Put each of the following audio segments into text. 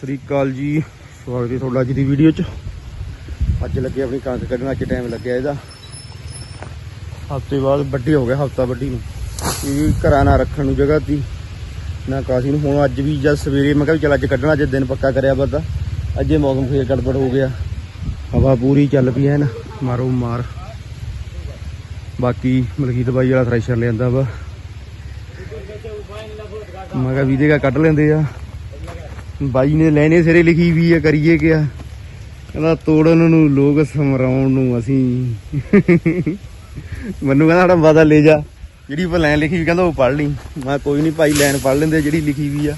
ਸ੍ਰੀ ਅਕਾਲ ਜੀ। ਸਵਾਗਤ ਹੈ ਤੁਹਾਡਾ ਅੱਜ ਦੀ ਵੀਡੀਓ 'ਚ। ਅੱਜ ਲੱਗੇ ਆਪਣੀ ਕਣਕ ਕੱਢਣ, ਅੱਜ ਟਾਈਮ ਲੱਗਿਆ ਇਹਦਾ। ਹਫ਼ਤੇ ਬਾਅਦ ਵੱਡੀ ਹੋ ਗਿਆ, ਹਫਤਾ ਵੱਡੀ ਨੂੰ। ਇਹ ਘਰਾਂ ਨਾ ਰੱਖਣ ਨੂੰ ਜਗ੍ਹਾ ਤੀ, ਨਾ ਕਾਸੀ ਨੂੰ। ਹੁਣ ਅੱਜ ਵੀ ਜਦ ਸਵੇਰੇ ਮੈਂ ਕਿਹਾ ਵੀ ਚੱਲ ਅੱਜ ਕੱਢਣਾ, ਅੱਜ ਦਿਨ ਪੱਕਾ ਕਰਿਆ ਬੱਦਾ ਅੱਜ ਮੌਸਮ ਫੇਰ ਗੜਬੜ ਹੋ ਗਿਆ। ਹਵਾ ਪੂਰੀ ਚੱਲ ਪਈ ਐ ਨਾ, ਮਾਰੋ ਮਾਰ। ਬਾਕੀ ਮਲਕੀਤ ਬਾਈ ਵਾਲਾ ਥ੍ਰੈਸ਼ਰ ਲਿਆਂਦਾ ਵਾ। ਮੈਂ ਕਿਹਾ ਵੀਦੇ ਕਾ ਕੱਢ ਲੈਂਦੇ ਆ। ਬਾਈ ਨੇ ਲੈਣੇ ਸਿਰੇ ਲਿਖੀ ਵੀ ਆ, ਕਰੀਏ ਕਿਆ? ਕਹਿੰਦਾ ਤੋੜਨ ਨੂੰ, ਲੋਕ ਸਮਰਾਉਣ ਨੂੰ ਅਸੀਂ। ਮੈਨੂੰ ਕਹਿੰਦਾ ਸਾਡਾ ਵਾਦਾ ਲੈ ਜਾ। ਜਿਹੜੀ ਪਰ ਲਾਈਨ ਲਿਖੀ ਵੀ ਕਹਿੰਦਾ ਉਹ ਪੜ੍ਹ ਲਈ। ਮੈਂ ਕਿਹਾ ਕੋਈ ਨਹੀਂ ਭਾਈ, ਲਾਈਨ ਪੜ੍ਹ ਲੈਂਦੇ ਜਿਹੜੀ ਲਿਖੀ ਵੀ ਆ।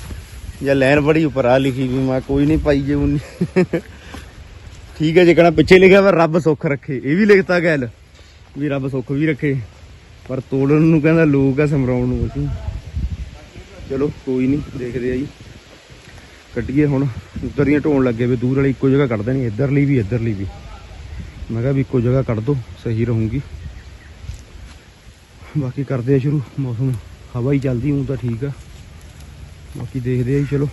ਜਾਂ ਲਾਈਨ ਪੜ੍ਹੀ ਉੱਪਰ ਆ ਲਿਖੀ ਵੀ ਮੈਂ ਕਿਹਾ ਕੋਈ ਨਹੀਂ ਭਾਈ ਜੇ ਉਨੀ ਠੀਕ ਹੈ ਜੇ ਕਹਣਾ ਪਿੱਛੇ ਲਿਖਿਆ ਵਾ, ਰੱਬ ਸੁੱਖ ਰੱਖੇ। ਇਹ ਵੀ ਲਿਖਤਾ ਗੱਲ, ਵੀ ਰੱਬ ਸੁੱਖ ਵੀ ਰੱਖੇ। ਪਰ ਤੋੜਨ ਨੂੰ ਕਹਿੰਦਾ ਲੋਕ ਆ, ਸਮਰਾਉਣ ਨੂੰ ਅਸੀਂ। ਚਲੋ, ਕੋਈ ਨਹੀਂ ਦੇਖਦੇ ਆ ਜੀ। ਕੱਢੀਏ ਹੁਣ। ਉੱਧਰ ਦੀਆਂ ਢੋਣ ਲੱਗੇ ਵੀ ਦੂਰ ਵਾਲੀ ਇੱਕੋ ਜਗ੍ਹਾ ਕੱਢ ਦੇਣੀ, ਇੱਧਰਲੀ ਵੀ ਇੱਧਰਲੀ ਵੀ। ਮੈਂ ਕਿਹਾ ਵੀ ਇੱਕੋ ਜਗ੍ਹਾ ਕੱਢ ਦੋ, ਸਹੀ ਰਹੂਗੀ। ਬਾਕੀ ਕਰਦੇ ਆ ਸ਼ੁਰੂ, ਮੌਸਮ ਹਵਾ ਹੀ ਚੱਲਦੀ ਹੂੰ ਤਾਂ ਠੀਕ ਆ। ਬਾਕੀ ਦੇਖਦੇ ਆ ਜੀ, ਚਲੋ।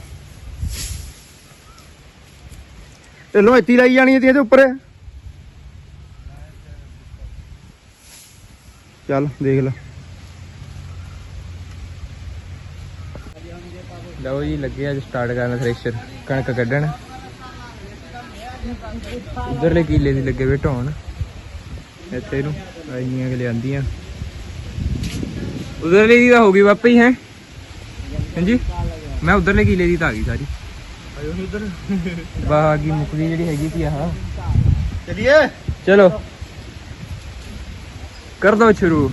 ਢਿੱਲੋਂ ਇੱਥੇ ਲਾਈ ਜਾਣੀ ਸੀ ਇਹਦੇ ਉੱਪਰ। ਚੱਲ, ਦੇਖ ਲੈ। ਲਓ ਜੀ ਲੱਗੇ ਅੱਜ ਸਟਾਰਟ ਕਰਨ ਥ੍ਰੈਸ਼ਰ ਕਣਕ ਕੱਢਣ। ਉਧਰਲੇ ਕੀਲੇ ਦੀ ਲੱਗੇ ਵੇ ਢੋਣ। ਇੱਥੇ ਨੂੰ ਆਈਆਂ ਕਿ ਲਿਆਂਦੀਆਂ। ਉਧਰਲੇ ਦੀ ਤਾਂ ਹੋ ਗਈ ਵਾਪਸ ਹੀ ਹੈ? ਹਾਂਜੀ? ਮੈਂ ਉਧਰਲੇ ਕੀਲੇ ਦੀ ਤਾਂ ਆ ਗਈ ਸਾਰੀ। ਆਇਓ ਉੱਧਰ। ਬਾਹ ਆ ਗਈ ਮੁਕਦੀ ਜਿਹੜੀ ਹੈਗੀ ਸੀ ਆਹ। ਚਲਿਏ। ਚਲੋ। ਕਰ ਦੋ ਸ਼ੁਰੂ।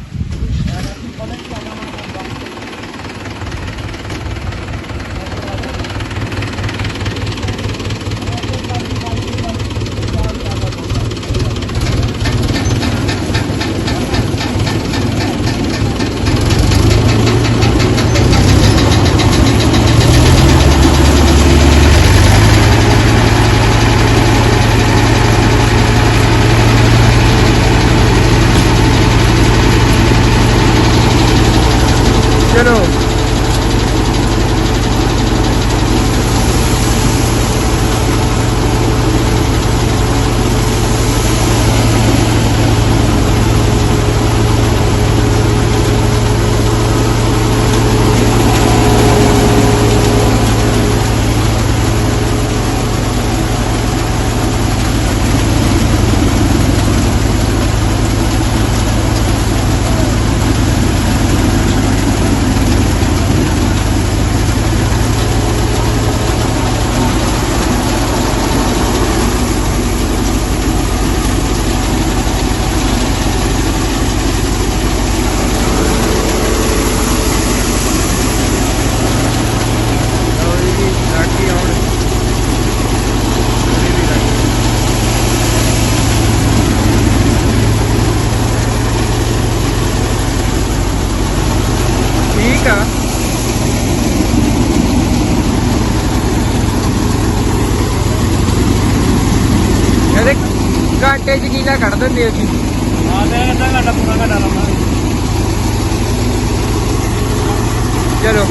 ਚਲੋ ਲਓ ਜੀ ਲਾਠੀ ਆਉਣ ਠੀਕ ਆ ਇਹਦੇ ਘਾਟੇ ਚ ਕੀਲਾ ਕੱਢ ਦਿੰਦੇ ਹੋ ਜੀ। ਆ ਤੇ ਅੱਧਾ ਘੰਟਾ ਪੂਰਾ ਘੰਟਾ ਲਾਵਾਂਗੇ ਚਲੋ।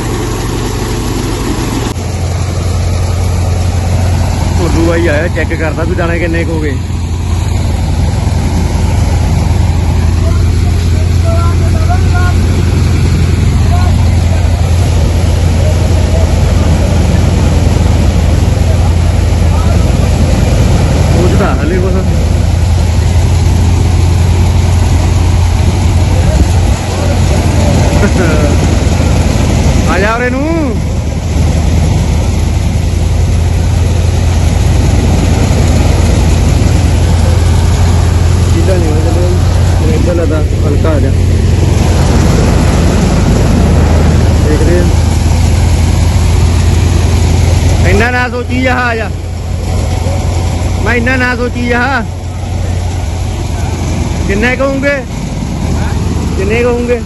ਭੋਲੂ ਬਾਈ ਆਇਆ ਚੈੱਕ ਕਰਦਾ ਵੀ ਦਾਣੇ ਕਿੰਨੇ ਕੁ ਹੋ ਗਏ ਪੁੱਛਦਾ ਹਲੇ ਕੁਛ ਆ ਜਾ ਉਰੇ ਨੂੰ ਸਿੱਧਾ ਨਹੀਂ ਹੋਇਆ ਚਲੋ ਇੱਧਰ ਲਦਾ ਹਲਕਾ ਆ ਜਾ ਦੇਖਦੇ ਆ ਇੰਨਾ ਨਾ ਸੋਚੀ ਜਾ ਆ ਜਾ ਮੈਂ ਇੰਨਾ ਨਾ ਸੋਚੀ ਜਾ ਕਿੰਨੇ ਕਹੂੰਗੇ ਕਿੰਨੇ ਕਹੂੰਗੇ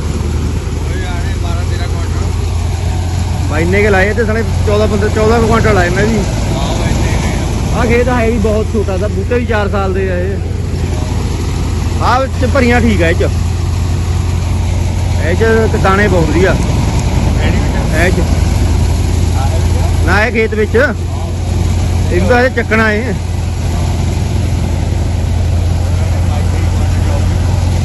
ਬਾਈ, ਇੰਨੇ ਕੇ ਲਾਏ ਤੇ ਸਣੇ 14 15 14 ਕੁ ਕੁਆਂਟਲ ਆ ਖੇਤ ਹੈ ਵੀ ਬਹੁਤ ਛੋਟਾ ਦਾ ਬੂਟੇ ਵੀ 4 ਸਾਲ ਦੇ ਆ ਇਹ। ਆਹ ਚ ਭਰੀਆਂ ਠੀਕ ਆ ਇਹ ਚ। ਇਹ ਚ ਦਾਣੇ ਬਹੁਤ ਵਧੀਆ। ਇਹ ਚ। ਨਾ, ਇਹ ਖੇਤ ਵਿੱਚ। ਇਹਨੂੰ ਤਾਂ ਹਜੇ ਚੱਕਣਾ ਏ।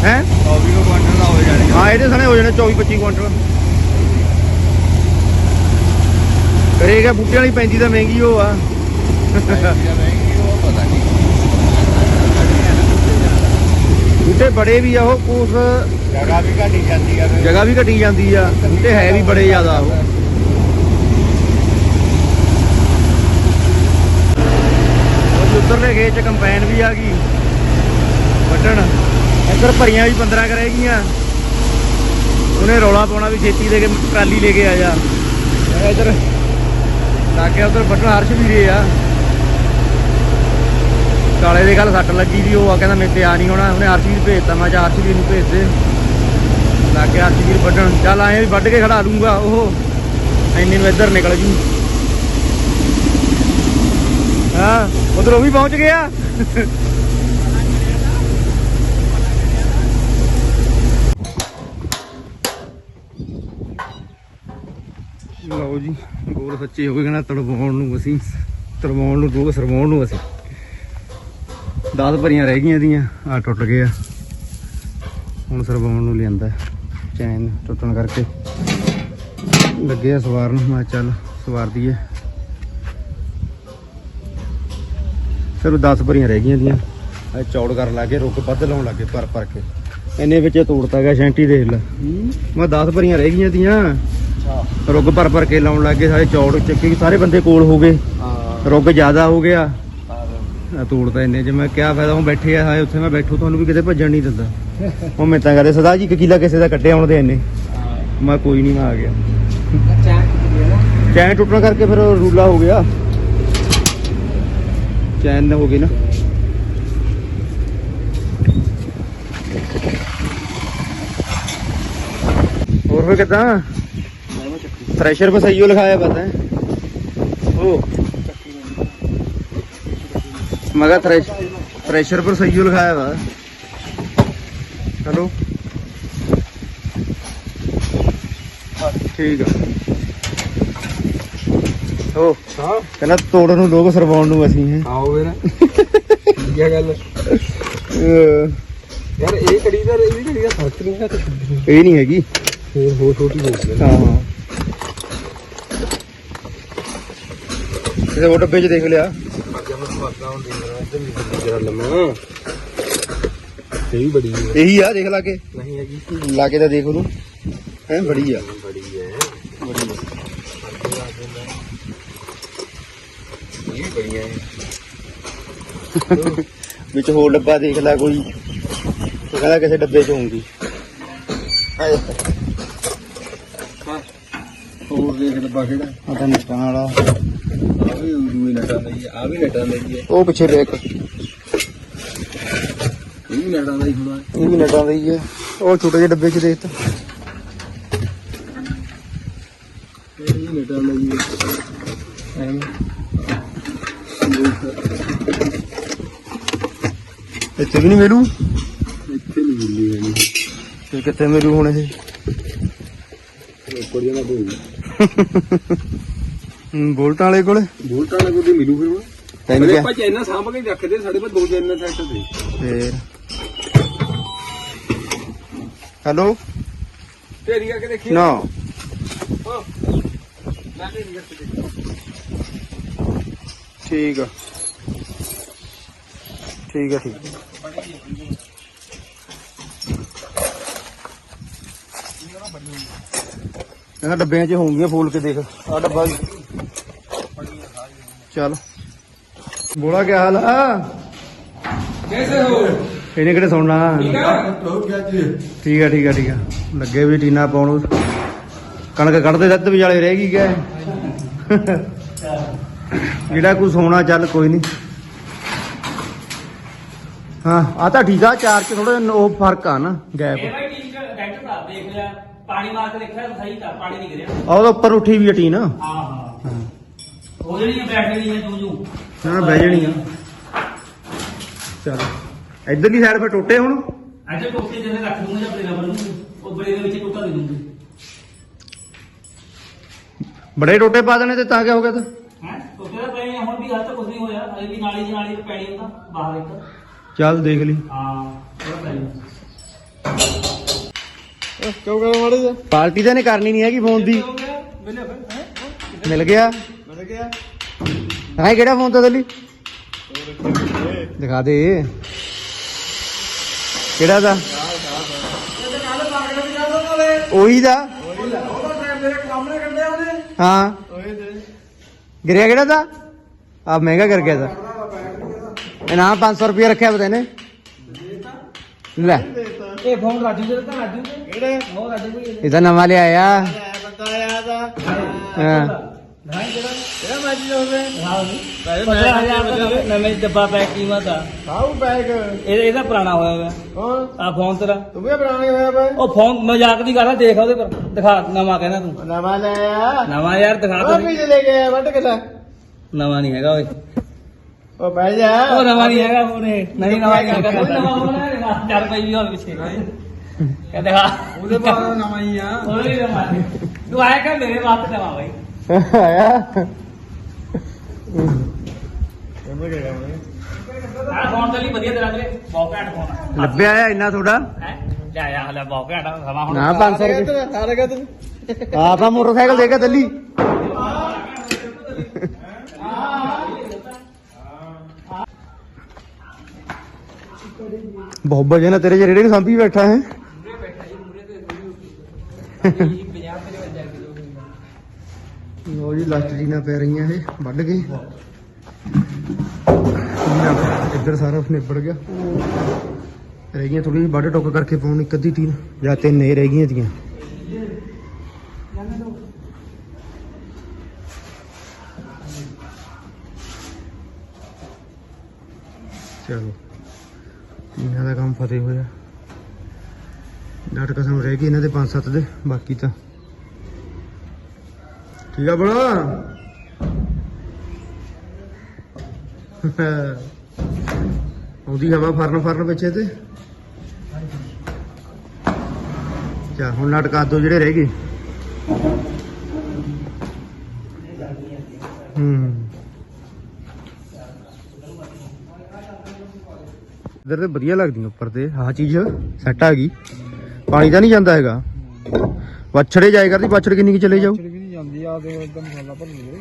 ਹੈ? 24 ਨੂੰ ਕੁਆਂਟਲ ਦਾ ਹੋ ਜਾਣੀ ਹਾਂ ਇਹਦੇ ਸਣੇ ਹੋ ਜਾਣੇ 24 25 ਕੁਇੰਟਲ। ਕਰੇਗਾ ਬੂਟੇ ਵਾਲੀ ਪੈਂਦੀ ਤਾਂ ਮਹਿੰਗੀ ਉਹ ਆ। ਪਤਾ ਨਹੀਂ ਬੂਟੇ ਬੜੇ ਵੀ ਆ ਉਹ ਕੋਸ ਜਗ੍ਹਾ ਵੀ ਘਟੀ ਜਾਂਦੀ ਆ। ਜਗ੍ਹਾ ਵੀ ਘਟੀ ਜਾਂਦੀ ਆ। ਬੂਟੇ ਹੈ ਵੀ ਬੜੇ ਜ਼ਿਆਦਾ ਉਹ। ਉਧਰਲੇ ਖੇਤ ਚ ਕੰਪੈਨ ਵੀ ਆ ਗਈ। ਵੱਢਣ। ਇੱਧਰ ਭਰੀਆਂ ਵੀ 15 ਕਰੇਗੀਆਂ ਉਹਨੇ ਰੌਲਾ ਪਾਉਣਾ ਵੀ ਛੇਤੀ ਦੇ ਕੇ ਟਰਾਲੀ ਲੈ ਕੇ ਆ ਜਾ। ਮੈਂ ਇੱਧਰ ਲਾਗੇ ਉਧਰ ਵੱਢਣ, ਹਰਸ਼ ਵੀਰੇ ਆ। ਕਾਲੇ ਦੇ ਗੱਲ ਸੱਟ ਲੱਗੀ ਦੀ ਉਹ ਆ ਕਹਿੰਦਾ ਮੇਰੇ ਤੇ ਆ ਨਹੀਂ ਹੋਣਾ। ਉਹਨੇ ਹਰਸ਼ਵੀਰ ਭੇਜਤਾ, ਮੈਂ ਕਿਹਾ ਹਰਸ਼ਵੀਰ ਨੂੰ ਭੇਜ ਦੇ। ਲਾਗੇ ਹਰਸ਼ਵੀਰ ਵੱਢਣ। ਚੱਲ ਆਏ ਵੀ ਵੱਢ ਕੇ ਖੜਾ ਲੂੰਗਾ ਉਹ ਐਨੇ ਨੂੰ ਇੱਧਰ ਨਿਕਲ ਜੂ ਹਾਂ ਉਧਰ ਉਹ ਵੀ ਪਹੁੰਚ ਗਿਆ। ਲਓ ਜੀ, ਗੋਲ ਸੱਚੇ ਹੋ ਗਏ ਕਹਿੰਦਾ ਤੜਵਾਉਣ ਨੂੰ ਅਸੀਂ, ਤੜਵਾਉਣ ਨੂੰ ਦੋ ਸਰਵਾਉਣ ਨੂੰ ਅਸੀਂ। 10 ਭਰੀਆਂ ਰਹਿ ਗਈਆਂ ਦੀਆਂ ਆ ਟੁੱਟ ਗਏ ਆ ਹੁਣ ਸਰਵਾਉਣ ਨੂੰ ਲਿਆਂਦਾ ਚੈਨ ਟੁੱਟਣ ਕਰਕੇ। ਲੱਗੇ ਆ ਸਵਾਰਨ ਮੈਂ ਕਿਹਾ ਚੱਲ ਸਵਾਰ ਦਈਏ ਚਲੋ 10 ਭਰੀਆਂ ਰਹਿ ਗਈਆਂ ਦੀਆਂ। ਇਹ ਚੌੜ ਕਰਨ ਲੱਗੇ ਰੁੱਕ ਵੱਧ ਲਾਉਣ ਲੱਗੇ ਪਰ ਪਰ ਕੇ। ਇੰਨੇ ਵਿੱਚ ਤੋੜਤਾ ਗਿਆ ਸ਼ੈਂਟੀ ਦੇਖ ਲੈ। ਮੈਂ 10 ਭਰੀਆਂ ਰਹਿ ਗਈਆਂ ਦੀਆਂ ਅੱਛਾ। ਰੁੱਗ ਪਰ ਪਰ ਕੇ ਲਾਉਣ ਲੱਗੇ ਸਾਰੇ ਚੌੜ ਚੱਕੀ ਸਾਰੇ ਬੰਦੇ ਕੋਲ ਹੋ ਗਏ। ਹਾਂ। ਰੁੱਗ ਜ਼ਿਆਦਾ ਹੋ ਗਿਆ। ਆ ਤੋੜਦਾ ਇੰਨੇ ਚ ਮੈਂ ਕਿਹਾ ਫਾਇਦਾ ਹੁਣ ਬੈਠੇ ਆ ਹਾਏ ਉੱਥੇ ਮੈਂ ਬੈਠੂ ਤੁਹਾਨੂੰ ਵੀ ਕਿਤੇ ਭੱਜਣ ਨਹੀਂ ਦਿੰਦਾ। ਉਹ ਮੈਂ ਤਾਂ ਕਹਦੇ ਸਦਾ ਜੀ ਕਿਲਾ ਕਿਸੇ ਦਾ ਕੱਢਿਆ ਆਉਣ ਦੇ ਇੰਨੇ। ਮੈਂ ਕੋਈ ਨਹੀਂ ਮੈਂ ਆ ਗਿਆ। ਚੈਨ ਟੁੱਟਣ ਕਰਕੇ ਫਿਰ ਰੂਲਾ ਹੋ ਗਿਆ। चैन ना होगी ना। और फिर कितना? थ्रेशर पर सही लिखाया, पता है। ओ। मगर थ्रेश थ्रेशर पर सही लिखाया था। हेलो ठीक है। ਹਾਂ। ਕਹਿੰਦਾ ਤੋੜਨ ਨੂੰ ਲੋਕ ਸਰਵਾਉਣ ਨੂੰ ਅਸੀਂ ਹੈ। ਆਓ ਫਿਰ। ਕੀ ਗੱਲ। ਯਾਰ ਇਹ ਕੜੀ ਦਾ ਇਹ ਕੜੀ ਦਾ ਫ਼ਰਕ ਨਹੀਂ ਹੈ ਤੇ ਇਹ ਨਹੀਂ ਹੈਗੀ। ਹੋਰ ਹੋਰ ਛੋਟੀ ਹੋ। ਗਈ ਹਾਂ। ਇਹਦੇ ਉਹ ਡੱਬੇ 'ਚ ਦੇਖ ਲਿਆ। ਵੀ ਇਹ ਵੀ ਬੜੀ ਹੈ। ਇਹੀ ਆ ਦੇਖ ਲਾ ਕੇ। ਨਹੀਂ ਹੈਗੀ। ਲਾ ਕੇ ਤਾਂ ਦੇਖ ਉਹਨੂੰ। ਹੈ ਬੜੀ ਆ ਬੜੀ ਹੈ ਬੜੀ ਆ ਇਹ ਵੀ ਬੜੀਆਂ ਵਿੱਚ ਹੋਰ ਡੱਬਾ ਦੇਖ ਲੈ ਕੋਈ। ਉਹ ਕਹਿੰਦਾ ਕਿਸੇ ਡੱਬੇ 'ਚ ਹੋਊਗੀ। ਆਏ। ਹੋਰ ਦੇਖ ਡੱਬਾ ਕਿਹੜਾ? ਆ ਤਾਂ ਨਿਸ਼ਾਨ ਵਾਲਾ। ਆ ਵੀ ਦੂਈ ਨਟਾਂ ਦਾ ਹੀ ਆ ਵੀ ਨਟਾਂ ਦਾ ਹੀ ਹੈ ਉਹ ਪਿੱਛੇ ਦੇਖ ਇਹ ਵੀ ਨਟਾਂ ਦਾ ਹੀ ਹੋਣਾ। ਇਹ ਵੀ ਨਟਾਂ ਦਾ ਹੀ ਹੈ ਉਹ ਛੋਟੇ ਜਿਹੇ ਡੱਬੇ 'ਚ ਦੇਖ ਤਾ। ਇਹ ਵੀ ਨਟਾਂ ਦਾ ਹੀ ਹੈ ਐਵੇਂ ਇੱਥੇ ਵੀ ਨਹੀਂ ਮਿਲੂ? ਇੱਥੇ ਨਹੀਂ ਮਿਲਦੀ ਹੈਗੀ। ਤੇ ਕਿੱਥੇ ਮਿਲੂ ਹੁਣ ਇਹ? ਕੋੜੀਆਂ ਦਾ ਕੋਈ ਹੂੰ, ਬੋਲਟਾਂ ਵਾਲੇ ਕੋਲੇ? ਬੋਲਟਾਂ ਨਾਲ ਕੋਈ ਮਿਲੂ ਫਿਰ ਹੁਣ। ਤੈਨੂੰ ਕਿਹਾ ਆਪਾਂ ਚੈਨਾ ਸਾਂਭ ਕੇ ਰੱਖਦੇ ਸਾਡੇ ਕੋਲ ਦੋ ਚੈਨਾ ਸੈੱਟ ਦੇ ਫੇਰ। ਹੈਲੋ? ਢੇਰੀ ਕਰਕੇ ਦੇਖੀ ਨਾ। ਹਾਂ। ਮੈਂ ਢੇਰੀ ਕਰਕੇ ਦੇਖੀ। ਠੀਕ ਆ। ਠੀਕ ਆ ਠੀਕ ਆ। ਇਹਨਾਂ ਡੱਬਿਆਂ 'ਚ ਹੋਣਗੀਆਂ ਫੋਲ ਕੇ ਦੇਖ। ਆ ਡੱਬਾ ਚੱਲ। ਬੋਲਾ ਕੀ ਹਾਲ ਆ? ਕੈਸੇ ਹੋ ਇਹਨੇ ਕਿਹੜੇ ਸੌਣਾ ਠੀਕ ਆ ਠੀਕ ਆ ਠੀਕ ਆ। ਲੱਗੇ ਵੀ ਟੀਨਾ ਪਾਉਣ ਕਣਕ ਕੱਢਦੇ ਦੱਤ ਵਿਚਾਲੇ ਰਹਿ ਗਈ ਗਏ ਜਿਹੜਾ ਕੋਈ ਸੋਨਾ ਚੱਲ, ਕੋਈ ਨਹੀਂ। ਹਾਂ ਆ ਤਾਂ ਠੀਕ ਆ ਚਾਰ ਚ ਥੋੜਾ ਉਹ ਫ਼ਰਕ ਆ ਨਾ ਗੈਪ। ਇਹ ਭਾਈ ਠੀਕ ਡਾਕਟਰ ਸਾਹਿਬ ਦੇਖ ਲਿਆ। ਪਾਣੀ ਮਾਰ ਕੇ ਦੇਖਿਆ ਤਾਂ ਸਹੀ ਤਾਂ ਪਾਣੀ ਨਹੀਂ ਗਿਰਿਆ। ਆ ਉਹਦੇ ਉੱਪਰ ਉੱਠੀ ਵੀ ਟੀਨ ਹਾਂ ਹਾਂ। ਹੋ ਜਣੀ ਬੈਠ ਗਈ ਹੈ ਤੂੰ ਜੂ। ਨਾ ਬਹਿ ਜਣੀ ਆ। ਚੱਲ। ਇਧਰਲੀ ਸਾਈਡ 'ਤੇ ਟੁੱਟੇ ਹੁਣ? ਅੱਜ ਟੋਕੇ ਜਿਹਨੇ ਰੱਖ ਦੂੰਗਾ ਜਾਂ ਬਰੇਗਾ ਬਣੂ ਉਹ ਬਰੇ ਦੇ ਵਿੱਚ ਟੋਕਾ ਦੇ ਦੂੰਗਾ। ਬੜੇ ਟੋਟੇ ਪਾ ਦੇਣੇ ਤੇ ਤਾਂ ਕਿਆ ਹੋ ਗਿਆ ਤਾਂ? ਹੈ? ਟੋਕੇ ਦਾ ਪਏ ਹੁਣ ਵੀ ਹੱਥ ਕੁਝ ਨਹੀਂ ਹੋਇਆ। ਅਜੇ ਵੀ ਨਾਲੀ ਦੀ ਨਾਲੀ ਪੈਣੀ ਹੁੰਦਾ ਬਾਹਰ ਇੱਕ। ਚੱਲ ਦੇਖ ਲਈ। ਹਾਂ ਉਹ ਪੈਣੀ ਕਿਉਂ ਕਰ ਮਾੜੇ ਜਾ ਪਾਰਟੀ ਤਾਂ ਨੇ ਕਰਨੀ ਨਹੀਂ ਹੈਗੀ ਫੋਨ ਦੀ। ਹੋ ਗਿਆ ਮਿਲਿਆ ਫਿਰ ਹੈਂ? ਮਿਲ ਗਿਆ। ਮਿਲ ਗਿਆ। ਹਾਂ ਕਿਹੜਾ ਫੋਨ ਤਾਂ ਦਿੱਲੀ ਦਿਖਾ ਦੇ। ਕਿਹੜਾ ਦਾ? ਉਹੀ ਦਾ। ਹਾਂ। ਗਿਰਿਆ ਕਿਹੜਾ ਦਾ? ਆ ਮਹਿੰਗਾ ਕਰ ਗਿਆ ਦਾ। ਇਨਾਮ 500 ਰੁਪਏ ਰੱਖਿਆ ਬਤਾ ਇਹਨੇ ਲੈ। ਇਹ ਫੋਨ ਰਾਜੂ ਦੇ ਤਾਂ ਰਾਜੂ ਦੇ? ਕਿਹੜੇ? ਉਹ ਰਾਜੂ ਕੋਈ ਇਹ ਤਾਂ ਨਵਾਂ ਲਿਆਇਆ। ਬੰਦਾ ਆਇਆ ਦਾ ਹਾਂ। ਜਿਹੜਾ ਕਿਹੜਾ ਮੈਚ ਹੋਵੇ ਹਾਂ ਦਾ ਨਵੇਂ ਡੱਬਾ ਪੈਕ ਕੀਮਤ ਆ। ਖਾਊ ਬੈਗ ਇਹ ਇਹਦਾ ਪੁਰਾਣਾ ਹੋਇਆ ਹੋਇਆ ਕੌਣ ਆ ਫੋਨ ਤੇਰਾ। ਤੂੰ ਵੀ ਬਣਾਣੇ ਹੋਇਆ ਬੈ ਉਹ ਫੋਨ ਮਜ਼ਾਕ ਦੀ ਕਰਦਾ ਦੇਖ ਉਹਦੇ ਪਰ। ਦਿਖਾ ਨਵਾਂ ਕਹਿੰਦਾ ਤੂੰ। ਨਵਾਂ ਲੈ ਆ। ਨਵਾਂ ਯਾਰ ਦਿਖਾ ਤੂੰ ਵੀ ਲੈ ਗਿਆ ਵੱਟ ਕੇ ਲੈ। ਨਵਾਂ ਨਹੀਂ ਹੈਗਾ ਓਏ। ਉਹ ਬਹਿ ਜਾ। ਉਹ ਨਵਾਂ ਨਹੀਂ ਹੈਗਾ ਇਹ ਨਹੀਂ ਨਵਾਂ ਨਹੀਂ ਹੈਗਾ। ਕੋਈ ਨਵਾਂ ਫੋਨ ਹੈ ਚਾਰ ਰੁਪਏ ਵੀ ਹੋਰ ਪਿੱਛੇ ਕਹਿੰਦੇ ਹਾਂ। ਉਹਦੇ ਬਾਅਦ ਨਵਾਂ ਹੀ ਆ। ਉਹਦੇ ਵੀ ਨਵਾਂ ਨੀ। ਤੂੰ ਆਇਆ ਕਰ ਮੇਰੇ ਵਾਸਤੇ ਨਵਾਂ ਬਾਈ। ਆਇਆ। ਉਹਨੇ ਕਿਹਾ ਮੈਂ ਆ ਫੋਨ ਤਾਂ ਲਈ ਵਧੀਆ ਤੇਰਾ ਵੀਰੇ। ਬਹੁਤ ਘੈਂਟ ਫੋਨ ਆ। ਲੱਭਿਆ ਆ ਇੰਨਾ ਥੋੜਾ ਹੈ? ਲੈ ਆ ਹਲੇ ਬਹੁਤ ਘੈਂਟ ਆ, ਸਮਾਂ ਹੁਣ ਨਾ 500 ਰੁਪਏ। ਹਾਰੇਗਾ ਤੂੰ ਆਪਾਂ ਮੋਟਰਸਾਈਕਲ ਦੇ ਕੇ ਦਿੱਲੀ ਬਹੁਤ ਵਜੇ ਨਾ, ਤੇਰੇ ਜਿਹੜੇ ਸਾਂਭੀ ਬੈਠਾ ਹੈ। ਲੋ ਜੀ, ਲੱਤ ਜੀ ਪੈ ਰਹੀਆਂ ਇਹ ਵੱਢ ਕੇ। ਇੱਧਰ ਸਾਰਾ ਨਿਬੜ ਗਿਆ। ਰਹਿ ਗਈਆਂ ਥੋੜੀ ਜਿਹੀ, ਵੱਢ ਟੁੱਕ ਕਰਕੇ ਪਾਉਣ ਇੱਕ ਅੱਧੀ ਟੀਨ ਜਾਂ ਤਿੰਨ ਇਹ ਰਹਿ ਗਈਆਂ ਤੀਆਂ ਚਲੋ। ਇਹਨਾਂ ਦਾ ਕੰਮ ਫਤਿਹ ਹੋਇਆ। ਡਾਟ ਕਸਮ ਰਹਿ ਗਈ ਇਹਨਾਂ ਦੇ 5-7 ਦੇ, ਬਾਕੀ ਤਾਂ। ਠੀਕ ਆ ਬੜਾ ਉਹਦੀ ਹਵਾ ਫਰਨ ਫਰਨ ਪਿੱਛੇ ਤੇ। ਚਾ ਹੁਣ ਲਟਕਾ ਦੋ ਜਿਹੜੇ ਰਹਿ ਗਏ। ਹੂੰ। ਇਧਰ ਤੇ ਵਧੀਆ ਲੱਗਦੀਆਂ ਉੱਪਰ ਤੇ ਆਹ ਚੀਜ਼ ਸੈੱਟ ਆ ਗਈ। ਪਾਣੀ ਤਾਂ ਨਹੀਂ ਜਾਂਦਾ ਹੈਗਾ। ਵੱਛੜੇ ਜਾਏ ਕਰਦੀ ਵੱਛੜ ਕਿੰਨੀ ਕਿ ਚਲੇ ਜਾਊ? ਵੀ ਨਹੀਂ ਜਾਂਦੀ ਆ ਦੇ ਉਦੋਂ ਮਸਾਲਾ ਭਰ ਲਈਏ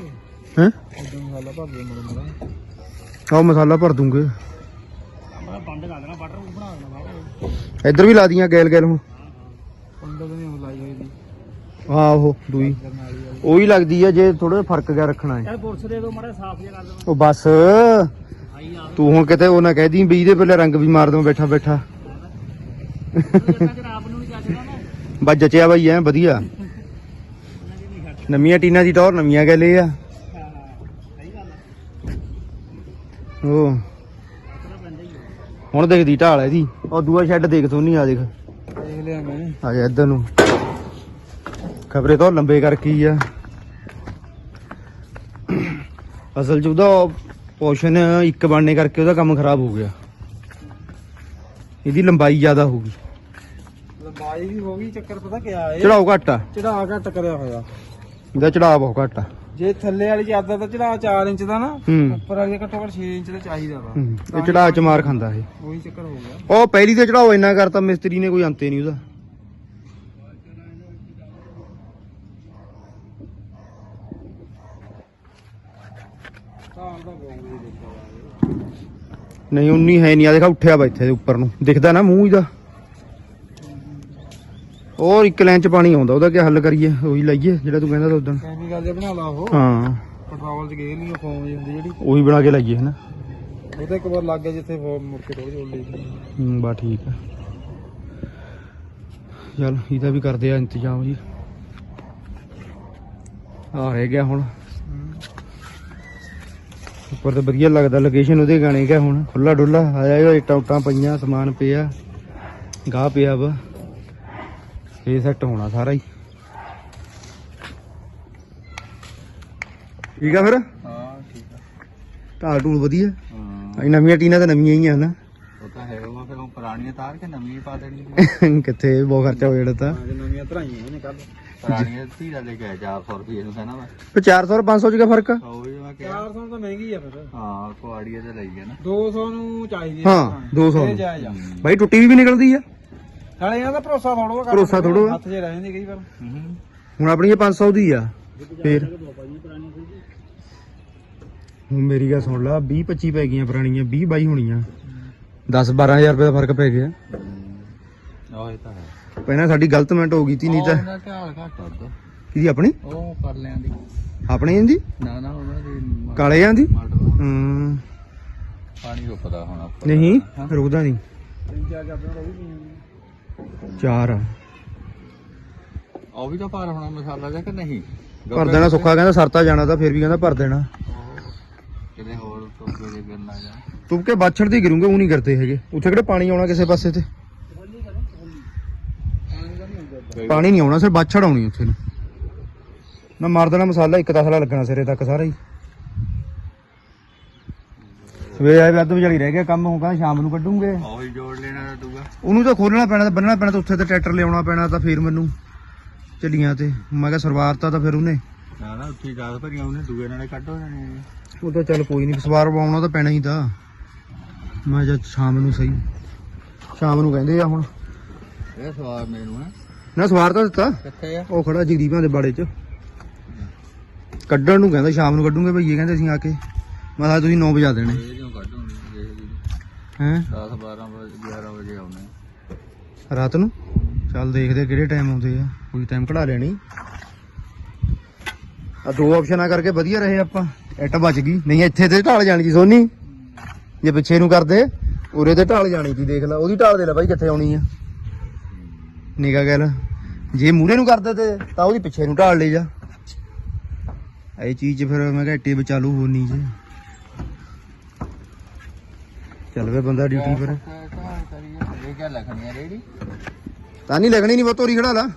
ਹੈ? ਉਦੋਂ ਮਸਾਲਾ ਭਰ ਆਹ ਮਸਾਲਾ ਦੂੰਗੇ। ਮੈਂ ਬੰਦ ਕਰ ਦੇਣਾ ਬਟਰ ਬਣਾ ਦੇਣਾ ਇੱਧਰ ਵੀ ਲਾ ਦੀਆਂ ਗੈਲ ਗੈਲ ਹੁਣ। ਤਾਂ ਨਹੀਂ ਲਾਈ ਹੋਈ ਦੀ। ਹਾਂ ਉਹ ਦੂਈ। ਨਾਲ ਹੀ ਉਹੀ ਲੱਗਦੀ ਹੈ ਜੇ ਥੋੜਾ ਫ਼ਰਕ ਜਿਹਾ ਰੱਖਣਾ ਹੈ। ਚੱਲ ਪੁਲਿਸ ਦੇ ਦੋ ਮਾਰੇ ਸਾਫ਼ ਜਿਹਾ ਕਰ ਦੇਣਾ ਉਹ ਬਸ। ਆ ਤੂੰ ਹੁਣ ਕਿਤੇ ਉਹ ਨਾ ਕਹਿਦੀ ਵੀ ਇਹਦੇ ਪਹਿਲੇ ਰੰਗ ਵੀ ਮਾਰ ਦਵਾਂ, ਬੈਠਾ ਬੈਠਾ। ਬਸ ਜਚਿਆ ਬਾਈ ਐ, ਵਧੀਆ। ਨਵੀਆਂ ਟੀਨਾਂ ਦੀ ਟੌਰ ਨਵੀਆਂ ਗੱਲੇ ਆ ਆ। ਉਹ ਹੁਣ ਦੇਖਦੀ ਢਾਲ ਇਹਦੀ। ਉਹ ਦੂਆ ਸ਼ੈੱਡ ਦੇਖ ਤੂੰ ਨਹੀਂ ਆ ਦੇਖ। ਦੇਖ ਲਿਆ ਮੈਂ ਆ ਜਾ ਇੱਧਰ ਨੂੰ। ਖਬਰੇ ਤੋਂ ਲੰਬੇ ਕਰ ਕੀ ਆ। ਅਸਲ ਚ ਉਹਦਾ ਪੋਸ਼ਨ ਇੱਕ ਬਣਨੇ ਕਰਕੇ ਉਹਦਾ ਕੰਮ ਖਰਾਬ ਹੋ ਗਿਆ। ਇਹਦੀ ਲੰਬਾਈ ਜ਼ਿਆਦਾ ਹੋ ਗਈ। ਲੰਬਾਈ ਵੀ ਹੋ ਗਈ ਚੱਕਰ ਪਤਾ ਕਿਆ ਏ ਚੜਾਓ ਘੱਟ ਆ। ਚੜਾ ਘੱਟ ਕਰਿਆ ਹੋਇਆ। ਇਹਦਾ ਚੜਾਅ ਬਹੁਤ ਘੱਟ ਆ। ਜੇ ਥੱਲੇ ਵਾਲੀ ਚਾਦਰ ਦਾ ਚੜਾ 4 ਇੰਚ ਦਾ ਨਾ ਹੂੰ। ਉੱਪਰ ਵਾਲੀ ਘੱਟੋ ਘੱਟ 6 ਇੰਚ ਦਾ ਚਾਹੀਦਾ ਵਾ। ਹੂੰ। ਇਹ ਚੜਾਅ ਚ ਮਾਰ ਖਾਂਦਾ ਇਹ। ਉਹੀ ਚੱਕਰ ਹੋ ਗਿਆ। ਉਹ ਪਹਿਲੀ ਤੇ ਚੜਾਓ ਇੰਨਾ ਕਰਤਾ ਮਿਸਤਰੀ ਨੇ ਕੋਈ ਅੰਤੇ ਨਹੀਂ ਉਹਦਾ ਤਾਂ ਦਾ ਬਹੁਤ ਵੀ ਦੇਖਿਆ ਨਹੀਂ ਉਨੀ ਹੈ ਨਹੀਂ। ਆ ਦੇਖਾ ਉੱਠਿਆ ਵਾ ਇੱਥੇ ਦੇ ਉੱਪਰ ਨੂੰ। ਦਿਖਦਾ ਨਾ ਮੂੰਹ ਇਹਦਾ। ਉਹ ਇੱਕ ਲਾਈਨ ਚ ਪਾਣੀ ਆਉਂਦਾ ਉਹਦਾ ਕੀ ਹੱਲ ਕਰੀਏ? ਉਹੀ ਲਾਈਏ ਜਿਹੜਾ ਤੂੰ ਕਹਿੰਦਾ ਤਾ ਉਦੋਂ ਕੈਮੀਕਲ ਜਿਹਾ ਬਣਾ ਲਾ ਉਹ। ਹਾਂ। ਪੈਟਰੋਲ ਚ ਗੇਰ ਨਹੀਂ ਫੋਮ ਜਿਹੀ ਹੁੰਦੀ ਜਿਹੜੀ। ਉਹੀ ਬਣਾ ਕੇ ਲਾਈਏ ਹਨਾ। ਉਹ ਤਾਂ ਇੱਕ ਵਾਰ ਲੱਗ ਗਿਆ ਜਿੱਥੇ ਫੋਮ ਮੁੜ ਕੇ ਥੋੜੀ ਜੋੜ ਲਈ ਹੂੰ ਬਾ ਠੀਕ ਆ। ਚਲ ਇਹਦਾ ਵੀ ਕਰਦੇ ਆ ਇੰਤਜ਼ਾਮ ਜੀ। ਆ ਰਹਿ ਗਿਆ ਹੁਣ। ਉੱਪਰ ਤੇ ਵਧੀਆ ਲੱਗਦਾ ਲੋਕੇਸ਼ਨ ਉਹਦੇ ਗਾਣੇ ਕਿਆ ਹੁਣ। ਖੁੱਲਾ ਡੁੱਲਾ ਆਇਆ ਹੋਇਆ ਟੌਟਾਂ ਪਈਆਂ ਸਮਾਨ ਪਿਆ ਗਾਹ ਪਿਆ ਵਾ। ਇਹ ਸੈੱਟ ਹੋਣਾ ਸਾਰਾ ਹੀ। ਠੀਕ ਆ ਫਿਰ? ਹਾਂ ਠੀਕ ਆ ਢਾਲ ਢੂਲ ਵਧੀਆ। ਹਾਂ। ਇਹ ਨਵੀਆਂ ਟੀਨਾਂ ਤਾਂ ਨਵੀਆਂ ਹੀ ਆ ਹਨਾ? ਉਹ ਤਾਂ ਹੈ ਉਹ ਫਿਰ ਪੁਰਾਣੀਆਂ ਤਾਰ ਕੇ ਨਵੀਂ ਪਾ ਦੇਣੀ ਕਿੱਥੇ ਬਹੁਤ ਖਰਚਾ ਹੋ ਜਾਣਾ ਤਾਂ। ਨਵੀਆਂ ਧਰਾਈਆਂ ਨੇ ਕੱਲ ਪੁਰਾਣੀਆਂ ਧੀਰਾ ਲੈ ਕੇ ਆਇਆ 400 ਰੁਪਏ ਨੂੰ ਕਹਿੰਦਾ ਮੈਂ। ਤੇ 400 ਔਰ 500 ਚ ਕੀ ਫ਼ਰਕ ਆ? ਉਹ ਵੀ ਮੈਂ ਕਿਹਾ। 400 ਤਾਂ ਮਹਿੰਗੀ ਆ ਫਿਰ। ਹਾਂ ਕੁਆੜੀਏ ਤੇ ਲਈ ਗਿਆ ਨਾ। 200 ਨੂੰ ਚਾਹੀਦੀ ਹਾਂ 200 ਇਹ ਜਾਇਜ਼ ਆ। ਬਾਈ ਟੁੱਟੀ ਵੀ ਵੀ ਨਿਕਲਦੀ ਆ? ਨਾਲੇ ਇਹਨਾਂ ਦਾ ਭਰੋਸਾ ਥੋੜੋ ਭਰੋਸਾ ਥੋੜ੍ਹਾ ਆ। ਹੱਥ 'ਚ ਰਹਿ ਜਾਂਦੀ ਕਈ ਵਾਰ। ਹੁਣ ਆਪਣੀ ਇਹ 500 ਦੀ ਆ ਫੇਰ। ਹੁਣ ਮੇਰੀ ਗੱਲ ਸੁਣ ਲਾ 20 25 ਪੈ ਗਈਆਂ ਪੁਰਾਣੀਆਂ 20 22 ਹੋਣੀਆਂ। 10 12000 ਰੁਪਏ ਦਾ ਫ਼ਰਕ ਪੈ ਗਿਆ। ਉਹ ਇਹ ਤਾਂ ਹੈ। ਪਹਿਲਾਂ ਸਾਡੀ ਗਲਤ ਮਿੰਟ ਹੋ ਗਈ ਤੀ ਨਹੀਂ ਤਾਂ ਉਹਦਾ ਢਾਲ ਘੱਟ ਉਹਦਾ ਕਿਹਦੀ ਆਪਣੀ? ਉਹ ਕਰ ਲਿਆਂ ਦੀ ਆਪਣੀ ਇਹਦੀ ਨਾ ਨਾ ਉਹਨਾਂ ਦੀ? ਕਾਲਿਆਂ ਦੀ। ਹੂੰ। ਪਾਣੀ ਰੁਕਦਾ ਹੁਣ ਉੱਪਰ ਨਹੀਂ ਰੁਕਦਾ ਨਹੀਂ। ਚਾਰ ਉਹ ਵੀ ਨਹੀਂ ਚਾਰ ਆ। ਉਹ ਵੀ ਤਾਂ ਭਾਰ ਹੋਣਾ ਮਸਾਲਾ ਜਾਂ ਕਿ ਨਹੀਂ? ਭਰ ਦੇਣਾ ਸੁੱਖਾ ਕਹਿੰਦਾ ਸਰਤਾ ਜਾਣਾ ਤਾਂ ਫਿਰ ਵੀ ਕਹਿੰਦਾ ਭਰ ਦੇਣਾ। ਕਿਤੇ ਹੋਰ ਤੋਂ ਕਿਤੇ ਕਰਨਾ ਜਾਂ ਤੂੰ ਕਿ ਬਾਛੜ ਦੀ ਗਿਰੂੰਗੇ ਉਹ ਨਹੀਂ ਕਰਦੇ ਹੈਗੇ। ਉੱਥੇ ਕਿਹੜੇ ਪਾਣੀ ਆਉਣਾ ਕਿਸੇ ਪਾਸੇ ਤੇ? ਪਾਣੀ ਨਹੀਂ ਆਉਣਾ ਸਿਰ ਬਾਛੜ ਆਉਣੀ ਉੱਥੇ ਨੂੰ। ਨਾ ਮਾਰ ਦੇਣਾ ਮਸਾਲਾ ਇੱਕ ਤਸਲਾ ਲੱਗਣਾ ਸਿਰੇ ਤੱਕ ਸਾਰਾ ਹੀ। ਸਵੇਰੇ ਆਏ ਅੱਧ ਵਿਚਾਲੀ ਰਹਿ ਗਿਆ ਕੰਮ ਹੋਗਾ ਸ਼ਾਮ ਨੂੰ ਕੱਢੂਗੇ। ਉਹੀ ਜੋੜ ਲੈਣਾ ਦੂਗਾ। ਉਹਨੂੰ ਤਾਂ ਖੋਲਣਾ ਪੈਣਾ ਤਾਂ ਬੰਨਣਾ ਪੈਣਾ ਤਾਂ ਉੱਥੇ ਤੇ ਟਰੈਕਟਰ ਲਿਆਉਣਾ ਪੈਣਾ ਤਾਂ ਫਿਰ ਮੈਨੂੰ ਚੱਲੀਆਂ ਤੇ। ਮੈਂ ਕਿਹਾ ਸਰਵਾਰਤਾ ਤਾਂ ਫਿਰ ਉਹਨੇ। ਨਾ ਨਾ ਉੱਥੇ 10 ਭਰੀਆਂ ਉਹਨੇ ਦੂਏ ਨਾਲੇ ਕੱਢੋ ਜਾਣੇ ਉਹ ਤਾਂ ਚੱਲ ਕੋਈ ਨਹੀਂ ਸਵਾਰ ਪਾਉਣਾ ਤਾਂ ਪੈਣਾ ਹੀ ਤਾਂ। ਮੈਂ ਜਦ ਸ਼ਾਮ ਨੂੰ ਸਹੀ। ਸ਼ਾਮ ਨੂੰ ਕਹਿੰਦੇ ਆ ਹੁਣ। ਇਹ ਸਵਾਰ ਮੈਨੂੰ ਹੈ। ਨਾ ਸਵਾਰ ਤਾਂ ਦਿੱਤਾ। ਕਿੱਥੇ ਆ? ਉਹ ਖੜਾ ਜਗਦੀਪਾਂ ਦੇ ਬਾੜੇ 'ਚ। ਕੱਢਣ ਨੂੰ ਕਹਿੰਦਾ ਸ਼ਾਮ ਨੂੰ ਕੱਢੂਗੇ ਭਈਏ ਕਹਿੰਦੇ ਅਸੀਂ ਆ ਕੇ। ਮੈਂ ਕਿਹਾ ਤੁਸੀਂ 9 ਵਜਾ ਦੇਣੇ ਇਹ ਹੈ? 10 12 ਵਜੇ 11 ਵਜੇ ਆਉਣੇ। ਰਾਤ ਨੂੰ? ਚੱਲ ਦੇਖਦੇ ਕਿਹੜੇ ਟਾਈਮ ਆਉਂਦੇ ਆ। ਕੋਈ ਟਾਈਮ ਕਢਾ ਲੈਣੀ ਆ ਦੋ ਆਪਸ਼ਨਾਂ ਕਰਕੇ ਵਧੀਆ ਰਹੇ ਆਪਾਂ। ਇੱਟ ਬਚ ਗਈ। ਨਹੀਂ ਇੱਥੇ ਤੇ ਢਾਲ ਜਾਣੀ ਸੀ ਸੋਨੀ। ਜੇ ਪਿੱਛੇ ਨੂੰ ਕਰਦੇ ਉਰੇ ਤੇ ਢਾਲ ਜਾਣੀ ਸੀ। ਦੇਖ ਲੈ ਉਹਦੀ ਢਾਲ ਦੇ ਲੈ ਬਾਈ ਕਿੱਥੇ ਆਉਣੀ ਆ। ਨਿਕਾ ਗੱਲ ਜੇ ਮੂਰੇ ਨੂੰ ਕਰਦੇ ਤੇ ਤਾਂ ਉਹਦੀ ਪਿੱਛੇ ਨੂੰ ਢਾਲ ਲੈ ਜਾ। ਇਹ ਚੀਜ਼ 'ਚ ਫਿਰ ਮੈਂ ਕਿਹਾ ਇੱਟੇ ਬਚਾਲੂ ਹੋਣੀ ਜੇ। ਚੱਲ ਵੇ ਬੰਦਾ ਡਿਊਟੀ ਪਰ ਇਹ ਕਿਆ ਲਖਣੀ ਆ ਰੇੜੀ। ਤਾਂ ਨਹੀਂ ਲੱਗਣੀ ਨਹੀਂ ਤੋਰੀ ਖੜਾ ਲਾ।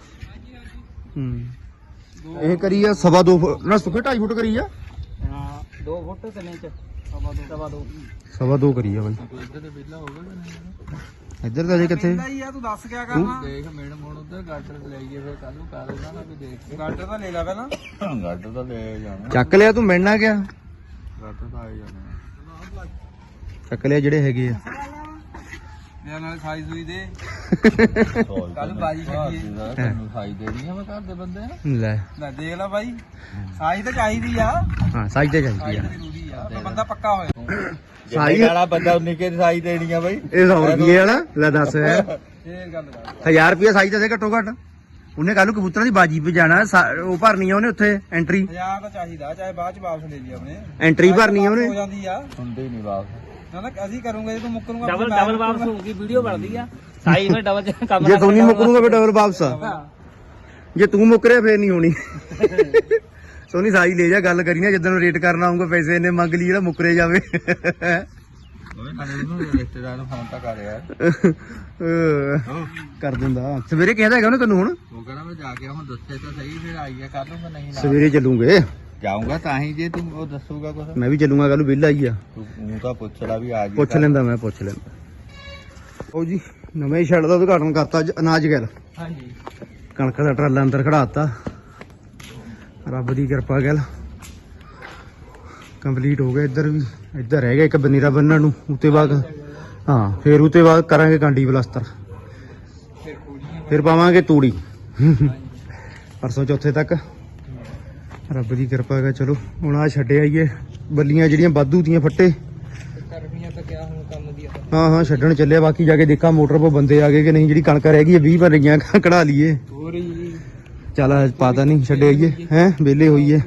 ਹੂੰ। ਇਹ ਕਰੀ ਆ ਸਵਾ ਦੋ ਫੁੱਟ ਨਾ ਸੁੱਕੇ 2.5 ਫੁੱਟ ਕਰੀ ਆ। ਹਾਂ 2 ਫੁੱਟ ਤਿੰਨ ਇੰਚ ਸਵਾ ਦੋ। ਸਵਾ ਦੋ ਸਵਾ ਦੋ ਕਰੀ ਆ ਬਾਈ। ਇੱਧਰ ਤੇ ਵਿਹਲਾ ਹੋਊਗਾ ਕਿ ਨਹੀਂ? ਇੱਧਰ ਤਾਂ ਜੇ ਕਿੱਥੇ ਹੀ ਆ ਤੂੰ ਦੱਸ ਕਿਆ ਕਰਨਾ? ਦੇਖ ਮੇੜ ਮੋੜ ਉਧਰ ਗਾਟਰ ਲਈਏ ਫਿਰ ਕੱਲ ਨੂੰ ਕਰ ਨਾਲ ਵੀ ਦੇਖ ਕੇ। ਗਾਟਰ ਤਾਂ ਲੈ ਲੈ ਪਹਿਲਾਂ। ਗਾਟਰ ਤਾਂ ਲੈ ਜਾਣਾ। ਚੱਕ ਲਿਆ ਤੂੰ ਮਿਲਣਾ ਗਿਆ ਗਾਟਰ ਤਾਂ ਆਏ ਜਾਣਾ। ਚੱਕ ਲਿਆ ਜਿਹੜੇ ਹੈਗੇ ਆ। ਮੇਰੇ ਨਾਲ ਸਾਈ ਸੂਈ ਦੇ। ਕੱਲ ਬਾਜੀ ਚੱਲੀਏ। ਤੁਹਾਨੂੰ ਖਾਈ ਦੇਣੀ ਆ ਮੈਂ ਘਰ ਦੇ ਬੰਦੇ ਨੂੰ ਲੈ। ਲੈ ਦੇਖ ਲੈ ਬਾਈ। ਸਾਈ ਤਾਂ ਚਾਹੀਦੀ ਆ। ਹਾਂ ਸਾਈ ਤੇ ਚਾਹੀਦੀ ਆ। ਆ। ਬੰਦਾ ਪੱਕਾ ਹੋਇਆ ਸਾਈ ਵਾਲਾ ਬੰਦਾ ਉਨੀ ਕੇ ਸਾਈ ਦੇਣੀ ਆ ਬਾਈ। ਇਹ 100 ਰੁਪਏ ਵਾਲਾ? ਲੈ ਦੱਸ। ਇਹ ਗੱਲ ਕਰ 1000 ਰੁਪਏ ਸਾਈ ਤੇ ਘੱਟੋ ਘੱਟ। ਉਹਨੇ ਕੱਲ ਨੂੰ ਕਬੂਤਰਾਂ ਦੀ ਬਾਜੀ 'ਤੇ ਜਾਣਾ। ਉਹ ਭਰਨੀ ਆ ਉਹਨੇ ਉੱਥੇ ਐਂਟਰੀ ਹਜ਼ਾਰ ਤਾਂ ਚਾਹੀਦਾ ਚਾਹੇ ਬਾਅਦ ਚ ਵਾਪਸ ਲੈ ਲਈ ਆਪਣੇ ਐਂਟਰੀ ਭਰਨੀ ਆ ਉਹਨੇ। ਹੋ ਜਾਂਦੀ ਆ। ਹੁੰਦੇ ਨਹੀਂ ਵਾਪਸ। ਨਾ ਨਾ ਅਸੀਂ ਕਰੂੰਗੇ ਜੇ ਤੂੰ ਮੁੱਕਰੂਗਾ ਡਬਲ ਡਬਲ ਵਾਪਸ ਹੋਊਗੀ ਵੀਡੀਓ ਬਣਦੀ ਆ। ਸਾਈ ਫਿਰ ਡਬਲ ਕੰਮ ਜੇ ਤੂੰ ਨਹੀਂ ਮੁੱਕਰੂਗਾ ਫਿਰ ਡਬਲ ਵਾਪਸ ਆ। ਜੇ ਤੂੰ ਮੁੱਕਰਿਆ ਫੇਰ ਨਹੀਂ ਹੋਣੀ। ਸੋਨੀ ਸਾਈ ਲੈ ਜਾ ਗੱਲ ਕਰੀ ਨਾ ਜਦੋਂ ਰੇਟ ਕਰਨਾ ਆਉਂਗਾ ਪੈਸੇ ਇਹਨੇ ਮੰਗ ਲਈ ਜਿਹੜਾ ਮੁੱਕਰੇ ਜਾਵੇ। ਰਿਸ਼ਤੇਦਾਰ ਨੂੰ ਫੋਨ ਤਾਂ ਕਰ ਯਾਰ। ਕਰ ਦਿੰਦਾ। ਸਵੇਰੇ ਕਹਿੰਦਾ ਹੈਗਾ ਉਹਨੇ ਤੈਨੂੰ ਹੁਣ? ਉਹ ਕਹਿੰਦਾ ਮੈਂ ਜਾ ਕੇ ਹੁਣ ਦੱਸੇ ਤਾਂ ਸਹੀ ਫਿਰ ਆਈ ਆ ਕੱਲ ਨੂੰ ਮੈਂ ਨਹੀਂ ਨਾ ਸਵੇਰੇ ਚੱਲੂਗੇ। ਜਾਊਂਗਾ ਤਾਂ ਹੀ ਜੇ ਤੂੰ ਉਹ ਦੱਸੂਗਾ ਕੁਝ ਮੈਂ ਵੀ ਚੱਲੂਗਾ ਕੱਲ ਨੂੰ ਵਿਹਲਾ ਹੀ ਆ। ਤੂੰ ਉਹ ਤਾਂ ਪੁੱਛਦਾ ਵੀ ਆ ਜੀ ਪੁੱਛ ਲੈਂਦਾ ਮੈਂ ਪੁੱਛ ਲੈਂਦਾ। ਉਹ ਜੀ ਨਵੇਂ ਹੀ ਛੱਡ ਦਾ ਉਦਘਾਟਨ ਕਰਤਾ ਅੱਜ ਅਨਾਜ ਗੈਲ ਹਾਂਜੀ। ਕਣਕ ਦਾ ਟਰਾਲਾ ਅੰਦਰ ਖੜਾਤਾ ਰੱਬ ਦੀ ਕਿਰਪਾ ਗੈਲ। ਕੰਪਲੀਟ ਹੋ ਗਿਆ ਇੱਧਰ ਵੀ। ਇੱਧਰ ਰਹਿ ਗਿਆ ਇੱਕ ਬਨੀਰਾ ਬੰਨਣ ਨੂੰ, ਉਤੇ ਬਾਅਦ ਹਾਂ, ਫਿਰ ਉਤੇ ਬਾਅਦ ਕਰਾਂਗੇ ਕਾਂਡੀ ਪਲਸਤਰ। ਫਿਰ ਪਾਵਾਂਗੇ ਤੂੜੀ। ਪਰਸੋਂ ਚੌਥੇ ਤੱਕ। ਰੱਬ ਦੀ ਕਿਰਪਾ ਹੈਗਾ ਚਲੋ, ਹੁਣ ਆ ਛੱਡੇ ਆਈਏ। ਬੱਲੀਆਂ ਜਿਹੜੀਆਂ ਵਾਧੂ ਦੀਆਂ ਫੱਟੇ। ਹਾਂ ਹਾਂ, ਛੱਡਣ ਚੱਲਿਆ, ਬਾਕੀ ਜਾ ਕੇ ਦੇਖਾਂ ਮੋਟਰ 'ਤੇ ਬੰਦੇ ਆ ਗਏ ਕਿ ਨਹੀਂ, ਜਿਹੜੀ ਕਣਕ ਰਹਿ ਗਈ ਹੈ 20 ਭਰ ਗਈਆਂ ਕਢਾ ਲਈਏ। ਹੋਰ ਹੀ ਚੱਲ ਪਤਾ ਨਹੀਂ ਛੱਡੇ ਆਈਏ। ਹੈ ਵਿਹਲੇ ਹੋਈਏ।